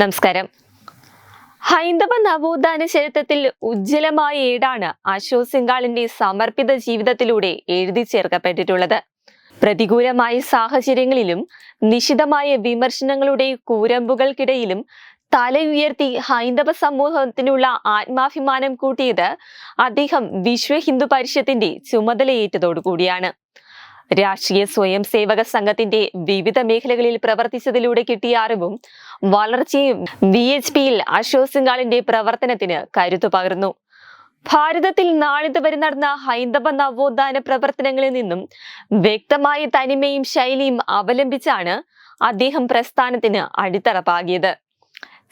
നമസ്കാരം. ഹൈന്ദവ നവോത്ഥാന ചരിത്രത്തിൽ ഉജ്ജ്വലമായ ഏടാണ് അശോക് സിംഗാളിന്റെ സമർപ്പിത ജീവിതത്തിലൂടെ എഴുതി ചേർക്കപ്പെട്ടിട്ടുള്ളത്. പ്രതികൂലമായ സാഹചര്യങ്ങളിലും നിശിതമായ വിമർശനങ്ങളുടെ കൂരമ്പുകൾക്കിടയിലും തല ഉയർത്തി ഹൈന്ദവ സമൂഹത്തിനുള്ള ആത്മാഭിമാനം കൂട്ടിയത് അദ്ദേഹം വിശ്വ ഹിന്ദു പരിഷത്തിന്റെ ചുമതലയേറ്റതോടുകൂടിയാണ്. രാഷ്ട്രീയ സ്വയം സേവക സംഘത്തിന്റെ വിവിധ മേഖലകളിൽ പ്രവർത്തിച്ചതിലൂടെ കിട്ടിയ അറിവും വളർച്ചയും വി എച്ച് പിയിൽ അശോക് സിംഗാളിന്റെ പ്രവർത്തനത്തിന് കരുത്തു പകർന്നു. ഭാരതത്തിൽ നാളിതുവരെ നടന്ന ഹൈന്ദവ നവോത്ഥാന പ്രവർത്തനങ്ങളിൽ നിന്നും വ്യക്തമായ തനിമയും ശൈലിയും അവലംബിച്ചാണ് അദ്ദേഹം പ്രസ്ഥാനത്തിന് അടിത്തറ പാകിയത്.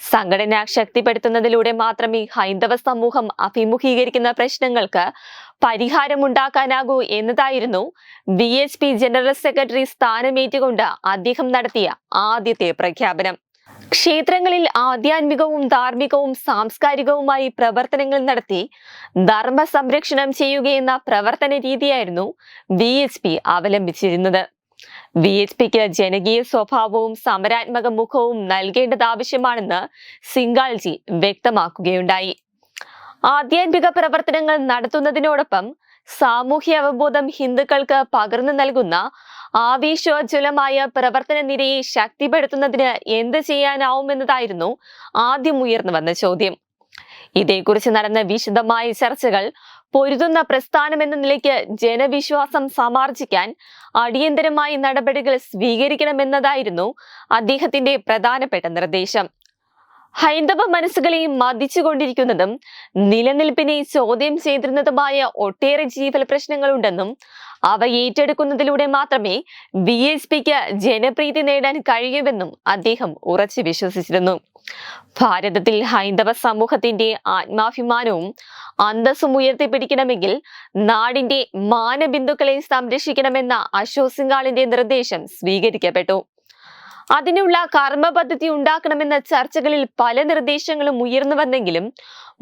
സംഘടന ശക്തിപ്പെടുത്തുന്നതിലൂടെ മാത്രമേ ഹൈന്ദവ സമൂഹം അഭിമുഖീകരിക്കുന്ന പ്രശ്നങ്ങൾക്ക് പരിഹാരമുണ്ടാക്കാനാകൂ എന്നതായിരുന്നു B H P general secretary സ്ഥാനമേറ്റുകൊണ്ട് അദ്ദേഹം നടത്തിയ ആദ്യത്തെ പ്രഖ്യാപനം. ക്ഷേത്രങ്ങളിൽ ആധ്യാത്മികവും ധാർമ്മികവും സാംസ്കാരികവുമായി പ്രവർത്തനങ്ങൾ നടത്തി ധർമ്മ സംരക്ഷണം ചെയ്യുകയെന്ന പ്രവർത്തന രീതിയായിരുന്നു ബി എച്ച് പി അവലംബിച്ചിരുന്നത്. ബി എച്ച് പിക്ക് ജനകീയ സ്വഭാവവും സമരാത്മക മുഖവും നൽകേണ്ടത് ആവശ്യമാണെന്ന് സിംഗാൾജി വ്യക്തമാക്കുകയുണ്ടായി. ആധ്യാത്മിക പ്രവർത്തനങ്ങൾ നടത്തുന്നതിനോടൊപ്പം സാമൂഹ്യ അവബോധം ഹിന്ദുക്കൾക്ക് പകർന്നു നൽകുന്ന ആവേശോജ്വലമായ പ്രവർത്തന നിരയെ ശക്തിപ്പെടുത്തുന്നതിന് എന്ത് ചെയ്യാനാവുമെന്നതായിരുന്നു ആദ്യം ഉയർന്നു വന്ന ചോദ്യം. ഇതേക്കുറിച്ച് നടന്ന വിശദമായ ചർച്ചകൾ പൊരുതുന്ന പ്രസ്ഥാനം എന്ന നിലയ്ക്ക് ജനവിശ്വാസം സമാർജിക്കാൻ അടിയന്തരമായി നടപടികൾ സ്വീകരിക്കണമെന്നതായിരുന്നു അദ്ദേഹത്തിന്റെ പ്രധാനപ്പെട്ട നിർദ്ദേശം. ഹൈന്ദവ മനസ്സുകളെ മതിച്ചുകൊണ്ടിരിക്കുന്നതും നിലനിൽപ്പിനെ ചോദ്യം ചെയ്തിരുന്നതുമായ ഒട്ടേറെ ജീവൽ പ്രശ്നങ്ങളുണ്ടെന്നും അവ ഏറ്റെടുക്കുന്നതിലൂടെ മാത്രമേ ബി എസ് പിക്ക് ജനപ്രീതി നേടാൻ കഴിയുമെന്നും അദ്ദേഹം ഉറച്ചു വിശ്വസിച്ചിരുന്നു. ഭാരതത്തിൽ ഹൈന്ദവ സമൂഹത്തിന്റെ ആത്മാഭിമാനവും അന്തസ്സും ഉയർത്തിപ്പിടിക്കണമെങ്കിൽ നാടിന്റെ മാനബിന്ദുക്കളെ സംരക്ഷിക്കണമെന്ന അശോക് സിംഗാളിന്റെ നിർദ്ദേശം സ്വീകരിക്കപ്പെട്ടു. അതിനുള്ള കർമ്മ പദ്ധതി ഉണ്ടാക്കണമെന്ന ചർച്ചകളിൽ പല നിർദ്ദേശങ്ങളും ഉയർന്നു വന്നെങ്കിലും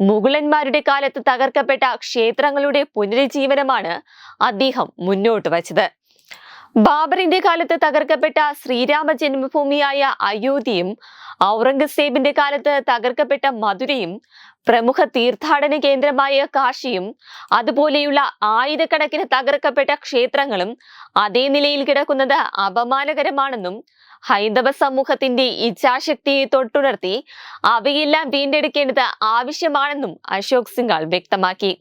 മുഗളന്മാരുടെ കാലത്ത് തകർക്കപ്പെട്ട ക്ഷേത്രങ്ങളുടെ പുനരുജ്ജീവനമാണ് അദ്ദേഹം മുന്നോട്ട് വച്ചത്. ബാബറിന്റെ കാലത്ത് തകർക്കപ്പെട്ട ശ്രീരാമ ജന്മഭൂമിയായ അയോധ്യയും ഔറംഗസേബിന്റെ കാലത്ത് തകർക്കപ്പെട്ട മധുരയും പ്രമുഖ തീർത്ഥാടന കേന്ദ്രമായ കാശിയും അതുപോലെയുള്ള ആയിരക്കണക്കിന് തകർക്കപ്പെട്ട ക്ഷേത്രങ്ങളും അതേ നിലയിൽ കിടക്കുന്നത് അപമാനകരമാണെന്നും ഹൈന്ദവ സമൂഹത്തിന്റെ ഇച്ഛാശക്തിയെ തൊട്ടുണർത്തി അവയെല്ലാം വീണ്ടെടുക്കേണ്ടത് ആവശ്യമാണെന്നും അശോക് സിംഗാൾ വ്യക്തമാക്കി.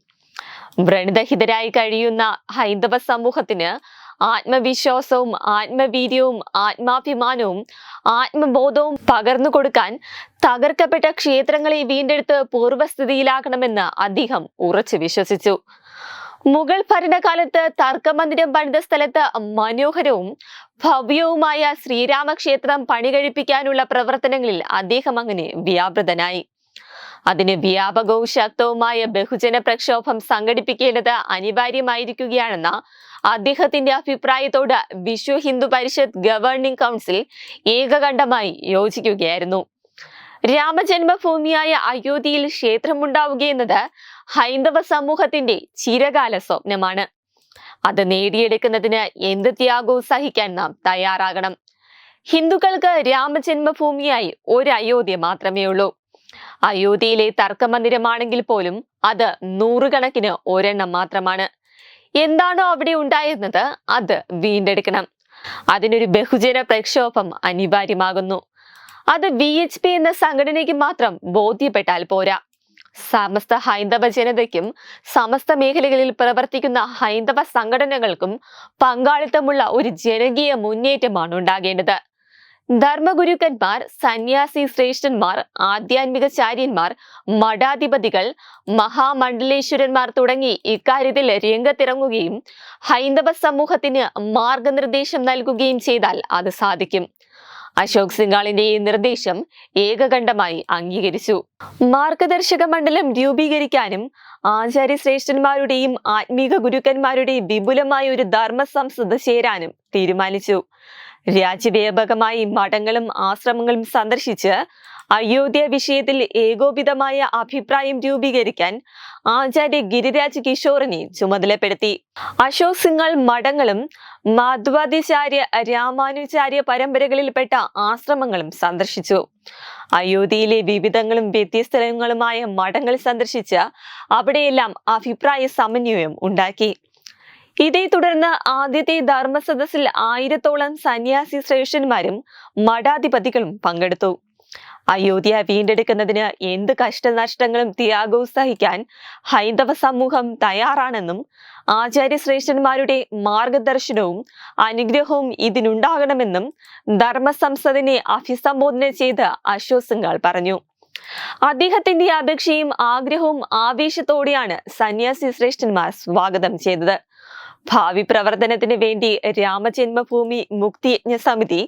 വ്രണിതഹിതരായി കഴിയുന്ന ഹൈന്ദവ സമൂഹത്തിന് ആത്മവിശ്വാസവും ആത്മവീര്യവും ആത്മാഭിമാനവും ആത്മബോധവും പകർന്നു കൊടുക്കാൻ തകർക്കപ്പെട്ട ക്ഷേത്രങ്ങളെ വീണ്ടെടുത്ത് പൂർവസ്ഥിതിയിലാക്കണമെന്ന് അദ്ദേഹം ഉറച്ചു വിശ്വസിച്ചു. മുഗൾ ഭരണകാലത്ത് തർക്കമന്ദിരം പണിത സ്ഥലത്ത് മനോഹരവും ഭവ്യവുമായ ശ്രീരാമക്ഷേത്രം പണികഴിപ്പിക്കാനുള്ള പ്രവർത്തനങ്ങളിൽ അദ്ദേഹം അങ്ങനെ വ്യാപൃതനായി. അതിന് വ്യാപകവും ശക്തവുമായ ബഹുജന പ്രക്ഷോഭം സംഘടിപ്പിക്കേണ്ടത് അനിവാര്യമായിരിക്കുകയാണെന്ന അദ്ദേഹത്തിന്റെ അഭിപ്രായത്തോട് വിശ്വ ഹിന്ദു പരിഷത്ത് ഗവേണിംഗ് കൗൺസിൽ ഏകകണ്ഠമായി യോജിക്കുകയായിരുന്നു. രാമജന്മഭൂമിയായ അയോധ്യയിൽ ക്ഷേത്രമുണ്ടാവുകയെന്നത് ഹൈന്ദവ സമൂഹത്തിന്റെ ചിരകാല സ്വപ്നമാണ്. അത് നേടിയെടുക്കുന്നതിന് എന്ത് ത്യാഗവും സഹിക്കാൻ നാം തയ്യാറാകണം. ഹിന്ദുക്കൾക്ക് രാമജന്മഭൂമിയായി ഒരു അയോധ്യ മാത്രമേ ഉള്ളൂ അയോധ്യയിലെ തർക്കമന്ദിരമാണെങ്കിൽ പോലും അത് നൂറുകണക്കിന് ഒരെണ്ണം മാത്രമാണ്. എന്താണോ അവിടെ ഉണ്ടായിരുന്നത് അത് വീണ്ടെടുക്കണം. അതിനൊരു ബഹുജന പ്രക്ഷോഭം അനിവാര്യമാകുന്നു. അത് വി എച്ച് പി എന്ന സംഘടനയ്ക്ക് മാത്രം ബോധ്യപ്പെട്ടാൽ പോരാ. സമസ്ത ഹൈന്ദവ ജനതയ്ക്കും സമസ്ത മേഖലകളിൽ പ്രവർത്തിക്കുന്ന ഹൈന്ദവ സംഘടനകൾക്കും പങ്കാളിത്തമുള്ള ഒരു ജനകീയ മുന്നേറ്റമാണ് ഉണ്ടാകേണ്ടത്. ധർമ്മഗുരുക്കന്മാർ സന്യാസി ശ്രേഷ്ഠന്മാർ ആധ്യാത്മിക ആധ്യാത്മികചാര്യന്മാർ മഠാധിപതികൾ മഹാമണ്ഡലേശ്വരന്മാർ തുടങ്ങി ഇക്കാര്യത്തിൽ രംഗത്തിറങ്ങുകയും ഹൈന്ദവ സമൂഹത്തിന് മാർഗനിർദ്ദേശം നൽകുകയും ചെയ്താൽ അത് സാധിക്കും. അശോക് സിംഗാളിന്റെ ഈ നിർദ്ദേശം ഏകകണ്ഠമായി അംഗീകരിച്ചു. മാർഗദർശക മണ്ഡലം രൂപീകരിക്കാനും ആചാര്യശ്രേഷ്ഠന്മാരുടെയും ആത്മീക ഗുരുക്കന്മാരുടെയും വിപുലമായ ഒരു ധർമ്മ സംസ്ഥ ചേരാനും തീരുമാനിച്ചു. രാജ്യവ്യാപകമായി മഠങ്ങളും ആശ്രമങ്ങളും സന്ദർശിച്ച് അയോധ്യ വിഷയത്തിൽ ഏകോപിതമായ അഭിപ്രായം രൂപീകരിക്കാൻ ആചാര്യ ഗിരിരാജ് കിഷോറിനെ ചുമതലപ്പെടുത്തി. അശോക് സിംഗൾ മഠങ്ങളും മാധ്വാദിചാര്യ രാമാനുചാര്യ പരമ്പരകളിൽപ്പെട്ട ആശ്രമങ്ങളും സന്ദർശിച്ചു. അയോധ്യയിലെ വിവിധങ്ങളും വ്യത്യസ്തങ്ങളുമായ മഠങ്ങൾ സന്ദർശിച്ച് അവിടെയെല്ലാം അഭിപ്രായ സമന്വയം ഉണ്ടാക്കി. ഇതേ തുടർന്ന് ആദ്യത്തെ ധർമ്മസദസ്സിൽ ആയിരത്തോളം സന്യാസി ശ്രേഷ്ഠന്മാരും മഠാധിപതികളും പങ്കെടുത്തു. അയോധ്യ വീണ്ടെടുക്കുന്നതിന് എന്ത് കഷ്ടനഷ്ടങ്ങളും ത്യാഗവും സഹിക്കാൻ ഹൈന്ദവ സമൂഹം തയ്യാറാണെന്നും ആചാര്യശ്രേഷ്ഠന്മാരുടെ മാർഗദർശനവും അനുഗ്രഹവും ഇതിനുണ്ടാകണമെന്നും ധർമ്മസംസദിനെ അഭിസംബോധന ചെയ്ത് അശോക് സിംഗാൾ പറഞ്ഞു. അദ്ദേഹത്തിന്റെ അപേക്ഷയും ആഗ്രഹവും ആവേശത്തോടെയാണ് സന്യാസി ശ്രേഷ്ഠന്മാർ സ്വാഗതം ചെയ്തത്. ഭാവി പ്രവർത്തനത്തിന് വേണ്ടി രാമജന്മഭൂമി മുക്തിയജ്ഞ സമിതി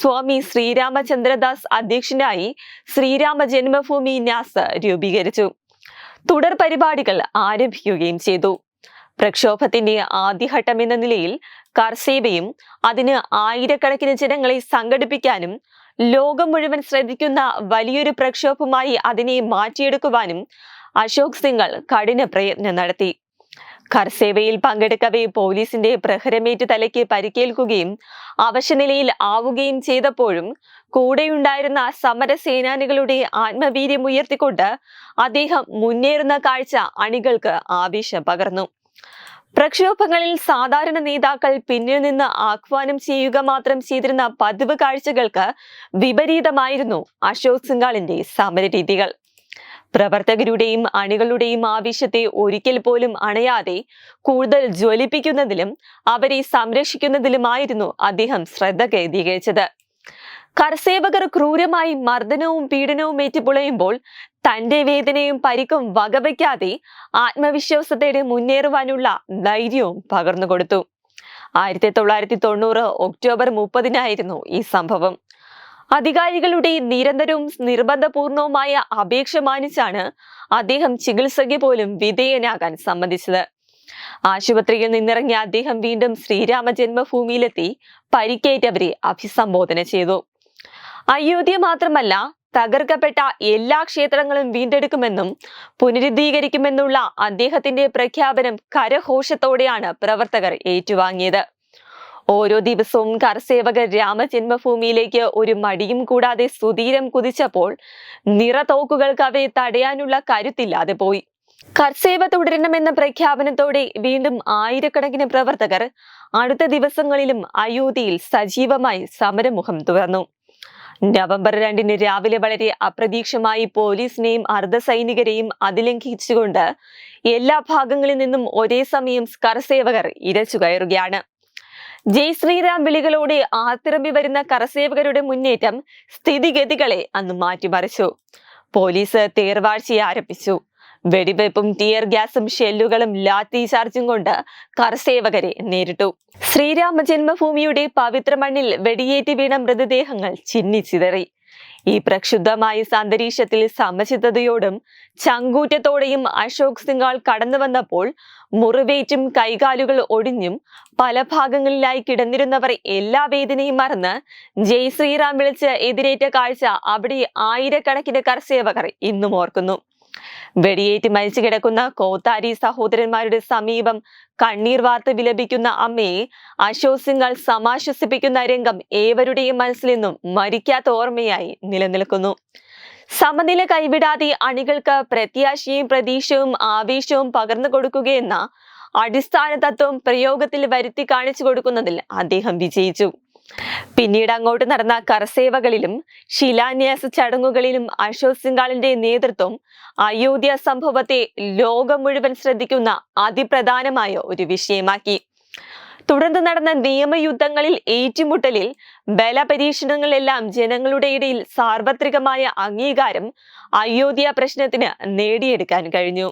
സ്വാമി ശ്രീരാമചന്ദ്രദാസ് അധ്യക്ഷനായി ശ്രീരാമ ജന്മഭൂമി ന്യാസ് രൂപീകരിച്ചു. തുടർ പരിപാടികൾ ആരംഭിക്കുകയും ചെയ്തു. പ്രക്ഷോഭത്തിന്റെ ആദ്യഘട്ടം എന്ന നിലയിൽ കർസേവയും അതിന് ആയിരക്കണക്കിന് ജനങ്ങളെ സംഘടിപ്പിക്കാനും ലോകം മുഴുവൻ ശ്രദ്ധിക്കുന്ന വലിയൊരു പ്രക്ഷോഭമായി അതിനെ മാറ്റിയെടുക്കുവാനും അശോക് സിംഗൾ കഠിന പ്രയത്നം നടത്തി. ഖർസേവയിൽ പങ്കെടുക്കവേ പോലീസിന്റെ പ്രഹരമേറ്റ് തലയ്ക്ക് പരിക്കേൽക്കുകയും അവശനിലയിൽ ആവുകയും ചെയ്തപ്പോഴും കൂടെയുണ്ടായിരുന്ന സമരസേനാനികളുടെ ആത്മവീര്യം ഉയർത്തിക്കൊണ്ട് അദ്ദേഹം മുന്നേറുന്ന കാഴ്ച അണികൾക്ക് ആവേശം പകർന്നു. പ്രക്ഷോഭങ്ങളിൽ സാധാരണ നേതാക്കൾ പിന്നിൽ നിന്ന് ആഹ്വാനം ചെയ്യുക മാത്രം ചെയ്തിരുന്ന പതിവ് കാഴ്ചകൾക്ക് വിപരീതമായിരുന്നു അശോക് സിംഗാളിന്റെ സമരരീതികൾ. പ്രവർത്തകരുടെയും അണികളുടെയും ആവശ്യത്തെ ഒരിക്കൽ പോലും അണയാതെ കൂടുതൽ ജ്വലിപ്പിക്കുന്നതിലും അവരെ സംരക്ഷിക്കുന്നതിലുമായിരുന്നു അദ്ദേഹം ശ്രദ്ധ കേന്ദ്രീകരിച്ചത്. കർസേവകർ ക്രൂരമായി മർദ്ദനവും പീഡനവും ഏറ്റുപുളയുമ്പോൾ തന്റെ വേദനയും പരിക്കും വകവയ്ക്കാതെ ആത്മവിശ്വാസത്തോടെ മുന്നേറുവാനുള്ള ധൈര്യവും പകർന്നുകൊടുത്തു. ആയിരത്തി തൊള്ളായിരത്തി തൊണ്ണൂറ് ഒക്ടോബർ മുപ്പതിനായിരുന്നു ഈ സംഭവം. അധികാരികളുടെ നിരന്തരവും നിർബന്ധപൂർണവുമായ അപേക്ഷ മാനിച്ചാണ് അദ്ദേഹം ചികിത്സയ്ക്ക് പോലും വിധേയനാകാൻ സമ്മതിച്ചത്. ആശുപത്രിയിൽ നിന്നിറങ്ങിയ അദ്ദേഹം വീണ്ടും ശ്രീരാമ ജന്മഭൂമിയിലെത്തി പരിക്കേറ്റവരെ അഭിസംബോധന ചെയ്തു. അയോധ്യ മാത്രമല്ല തകർക്കപ്പെട്ട എല്ലാ ക്ഷേത്രങ്ങളും വീണ്ടെടുക്കുമെന്നും പുനരുദ്ധീകരിക്കുമെന്നുള്ള അദ്ദേഹത്തിന്റെ പ്രഖ്യാപനം കരഘോഷത്തോടെയാണ് പ്രവർത്തകർ ഏറ്റുവാങ്ങിയത്. ഓരോ ദിവസവും കർസേവകർ രാമജന്മഭൂമിയിലേക്ക് ഒരു മടിയും കൂടാതെ സുധീരം കുതിച്ചപ്പോൾ നിറതോക്കുകൾക്ക് അവയെ തടയാനുള്ള കരുത്തില്ലാതെ പോയി. കർസേവ തുടരണമെന്ന പ്രഖ്യാപനത്തോടെ വീണ്ടും ആയിരക്കണക്കിന് പ്രവർത്തകർ അടുത്ത ദിവസങ്ങളിലും അയോധ്യയിൽ സജീവമായി സമരമുഖം തുറന്നു. നവംബർ രണ്ടിന് രാവിലെ വളരെ അപ്രതീക്ഷമായി പോലീസിനെയും അർദ്ധസൈനികരെയും അതിലംഘിച്ചുകൊണ്ട് എല്ലാ ഭാഗങ്ങളിൽ നിന്നും ഒരേ സമയം കർസേവകർ ഇരച്ചു കയറുകയാണ് ജയ് ശ്രീറാം വിളികളോടെ ആത്തിറമ്പി വരുന്ന കരസേവകരുടെ മുന്നേറ്റം സ്ഥിതിഗതികളെ അന്ന് മാറ്റിമറിച്ചു. പോലീസ് തേർവാഴ്ച ആരംഭിച്ചു. വെടിവെപ്പും ടിയർ ഗ്യാസും ഷെല്ലുകളും ലാത്തി ചാർജും കൊണ്ട് കരസേവകരെ നേരിട്ടു. ശ്രീരാമ ജന്മഭൂമിയുടെ പവിത്ര മണ്ണിൽ വെടിയേറ്റ് വീണ മൃതദേഹങ്ങൾ ചിന്നിച്ചിതറി ഈ പ്രക്ഷുബ്ധമായ അന്തരീക്ഷത്തിൽ സമചിത്തതയോടും ചങ്കൂറ്റത്തോടെയും അശോക് സിംഗാൾ കടന്നു വന്നപ്പോൾ മുറിവേറ്റും കൈകാലുകൾ ഒടിഞ്ഞും പല ഭാഗങ്ങളിലായി കിടന്നിരുന്നവർ എല്ലാ വേദനയും മറന്ന് ജയ് ശ്രീറാം വിളിച്ച് എതിരേറ്റ കാഴ്ച അവിടെ ആയിരക്കണക്കിന് കർസേവകർ ഇന്നും ഓർക്കുന്നു. വെടിയേറ്റ് മരിച്ചു കിടക്കുന്ന കോത്താരി സഹോദരന്മാരുടെ സമീപം കണ്ണീർ വാർത്ത വിലപിക്കുന്ന അമ്മയെ അശോക് സിംഗൾ സമാശ്വസിപ്പിക്കുന്ന രംഗം ഏവരുടെയും മനസ്സിൽ നിന്നും മരിക്കാത്ത ഓർമ്മയായി നിലനിൽക്കുന്നു. സമനില കൈവിടാതെ അണികൾക്ക് പ്രത്യാശയും പ്രതീക്ഷയും ആവേശവും പകർന്നു കൊടുക്കുകയെന്ന അടിസ്ഥാന തത്വം പ്രയോഗത്തിൽ വരുത്തി കാണിച്ചു കൊടുക്കുന്നതിൽ അദ്ദേഹം വിജയിച്ചു. പിന്നീട് അങ്ങോട്ട് നടന്ന കരസേവകളിലും ശിലാന്യാസ ചടങ്ങുകളിലും അശോക് സിംഗാളിന്റെ നേതൃത്വം അയോധ്യ സംഭവത്തെ ലോകം മുഴുവൻ ശ്രദ്ധിക്കുന്ന അതിപ്രധാനമായ ഒരു വിഷയമാക്കി. തുടർന്ന് നടന്ന നിയമയുദ്ധങ്ങളിൽ ഏറ്റുമുട്ടലിൽ ബലപരീക്ഷണങ്ങളെല്ലാം ജനങ്ങളുടെ ഇടയിൽ സാർവത്രികമായ അംഗീകാരം അയോധ്യ പ്രശ്നത്തിന് നേടിയെടുക്കാൻ കഴിഞ്ഞു.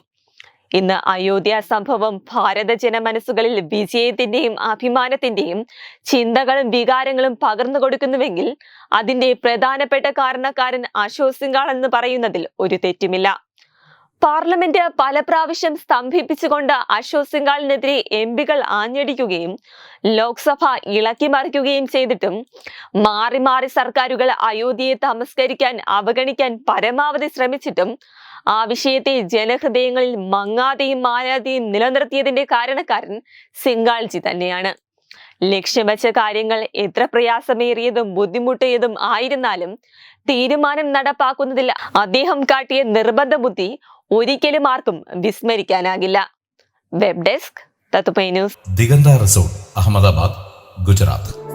ഇന്ന് അയോധ്യ സംഭവം ഭാരത ജനമനസ്സുകളിൽ വിജയത്തിന്റെയും അഭിമാനത്തിന്റെയും ചിന്തകളും വികാരങ്ങളും പകർന്നു കൊടുക്കുന്നുവെങ്കിൽ അതിന്റെ പ്രധാനപ്പെട്ട കാരണക്കാരൻ അശോക് സിംഗാൾ എന്ന് പറയുന്നതിൽ ഒരു തെറ്റുമില്ല. പാർലമെന്റ് പല പ്രാവശ്യം സ്തംഭിപ്പിച്ചുകൊണ്ട് അശോക് സിംഗാളിനെതിരെ എം പികൾ ആഞ്ഞടിക്കുകയും ലോക്സഭ ഇളക്കി മറിക്കുകയും ചെയ്തിട്ടും മാറി മാറി സർക്കാരുകൾ അയോധ്യയെ തമസ്കരിക്കാൻ അവഗണിക്കാൻ പരമാവധി ശ്രമിച്ചിട്ടും ആ വിഷയത്തെ ജനഹൃദയങ്ങളിൽ മങ്ങാതെയും മായാതെയും നിലനിർത്തിയതിന്റെ കാരണക്കാരൻ സിംഗാൾജി തന്നെയാണ്. ലക്ഷ്യം വെച്ച കാര്യങ്ങൾ എത്ര പ്രയാസമേറിയതും ബുദ്ധിമുട്ടിയതും ആയിരുന്നാലും തീരുമാനം നടപ്പാക്കുന്നതിൽ അദ്ദേഹം കാട്ടിയ നിർബന്ധ ബുദ്ധി ഒരിക്കലും ആർക്കും വിസ്മരിക്കാനാകില്ല. വെബ് ഡെസ്ക് തത്തുപൈ ന്യൂസ്. ദിഗന്ത റിസോർട്ട് അഹമ്മദാബാദ് ഗുജറാത്ത്.